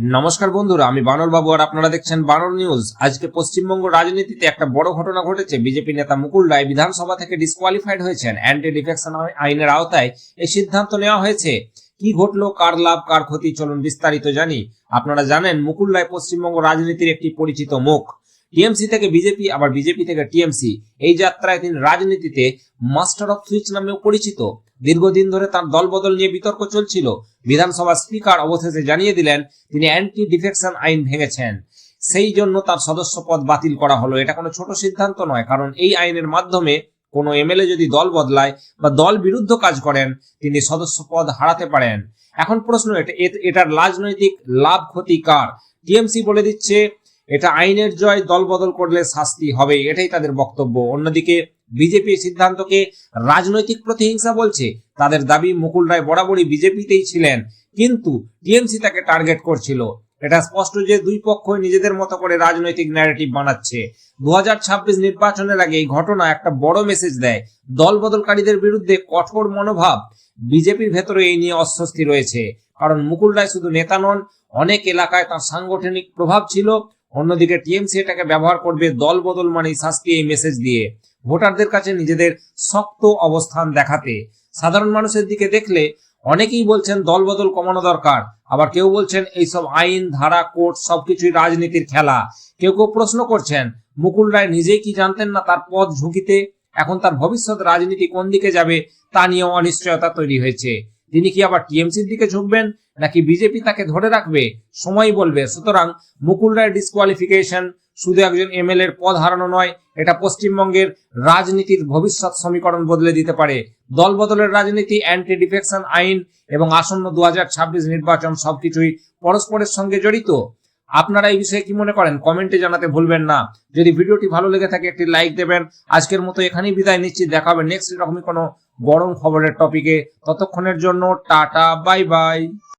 নমস্কার বন্ধুরা, আমি বানর বাবু আর আপনারা দেখছেন বানর নিউজ। আজকে পশ্চিমবঙ্গ রাজনীতিতে একটা বড় ঘটনা ঘটেছে। বিজেপি নেতা মুকুল রায় বিধানসভা থেকে ডিসকোয়ালিফাইড হয়েছেন। অ্যান্টি ডিফেকশন আইনের আওতায় এই সিদ্ধান্ত নেওয়া হয়েছে। কি ঘটলো, কার লাভ, কার ক্ষতি, চলুন বিস্তারিত জানি। আপনারা জানেন, মুকুল রায় পশ্চিমবঙ্গ রাজনীতির একটি পরিচিত মুখ। টিএমসি থেকে বিজেপি, আবার বিজেপি থেকে টিএমসি। এই যাত্রায় তিনি রাজনীতিতে মাস্টার অফ সুইচ নামেও পরিচিত। দীর্ঘদিন ধরে তার দলবদল নিয়ে বিতর্ক চলছিল। বিধানসভা স্পিকার অবশেষে জানিয়ে দিলেন, তিনি অ্যান্টি ডিফেকশন আইন ভেঙেছেন। সেই জন্য তার সদস্য পদ বাতিল করা হলো। এটা কোনো ছোট সিদ্ধান্ত নয়, কারণ এই আইনের মাধ্যমে কোনো এমএলএ যদি দল বদলায় বা দল বিরুদ্ধ কাজ করেন, তিনি সদস্য পদ হারাতে পারেন। এখন প্রশ্ন এটা এটার রাজনৈতিক লাভ ক্ষতি কার? টিএমসি বলে দিচ্ছে এটা আইনের জয় দল বদল করলে শাস্তি হবে এটাই তাদের বক্তব্য। অন্যদিকে বিজেপি সিদ্ধান্তকে রাজনৈতিক প্রতিহিংসা বলছে, তাদের দাবি মুকুল রায় বরাবরই বিজেপিতেই ছিলেন, কিন্তু টিএমসি তাকে টার্গেট করছিল। এটা স্পষ্ট যে দুই পক্ষই নিজেদের মতো করে রাজনৈতিক ন্যারেটিভ বানাচ্ছে। দু হাজার ছাব্বিশ নির্বাচনের আগে এই ঘটনা একটা বড় মেসেজ দেয়। দল বদলকারীদের বিরুদ্ধে কঠোর মনোভাব বিজেপির ভেতরে এই নিয়ে অস্বস্তি রয়েছে। কারণ মুকুল রায় শুধু নেতা নন, অনেক এলাকায় তার সাংগঠনিক প্রভাব ছিল অন্যদিকে টিএমসি এটাকে ব্যবহার করবে দল বদল মানেই শাস্তি এই মেসেজ দিয়ে। ভোটারদের কাছে নিজেদের শক্ত অবস্থান দেখাতে। সাধারণ মানুষের দিকে দেখলে অনেকেই বলছেন দল বদল কমানো দরকার। আবার কেউ বলছেন এইসব আইন, ধারা কোর্ট সবকিছুই রাজনীতির খেলা। কেউ কেউ প্রশ্ন করছেন, মুকুল রায় নিজেই কি জানতেন না তার পদ ঝুঁকিতে? এখন তার ভবিষ্যৎ রাজনীতি কোন দিকে যাবে তা নিয়েও অনিশ্চয়তা তৈরি হয়েছে। তিনি কি আবার টিএমসির দিকে ঝুঁকবেন? নাকি বিজেপি তাকে ধরে রাখবে? সময় বলবে। সুতরাং মুকুল রায় ডিসকোয়ালিফিকেশন শুধু একজন এমএলএ এর পদ হারানো নয়, এটা পশ্চিমবঙ্গের রাজনীতির ভবিষ্যৎ সমীকরণ বদলে দিতে পারে। দল বদলের রাজনীতি অ্যান্টি ডিফেকশন আইন এবং আসন্ন দু হাজার ছাব্বিশ নির্বাচন সবকিছুই পরস্পরের সঙ্গে জড়িত। আপনারা এই বিষয়ে কি মনে করেন? কমেন্টে জানাতে ভুলবেন না। যদি ভিডিওটি ভালো লেগে থাকে, একটি লাইক দেবেন। আজকের মতো এখানেই বিদায় নিচ্ছি। দেখা হবে নেক্সট এরকমই কোনো গরম খবরের টপিকে ততক্ষণের জন্য টাটা বাই বাই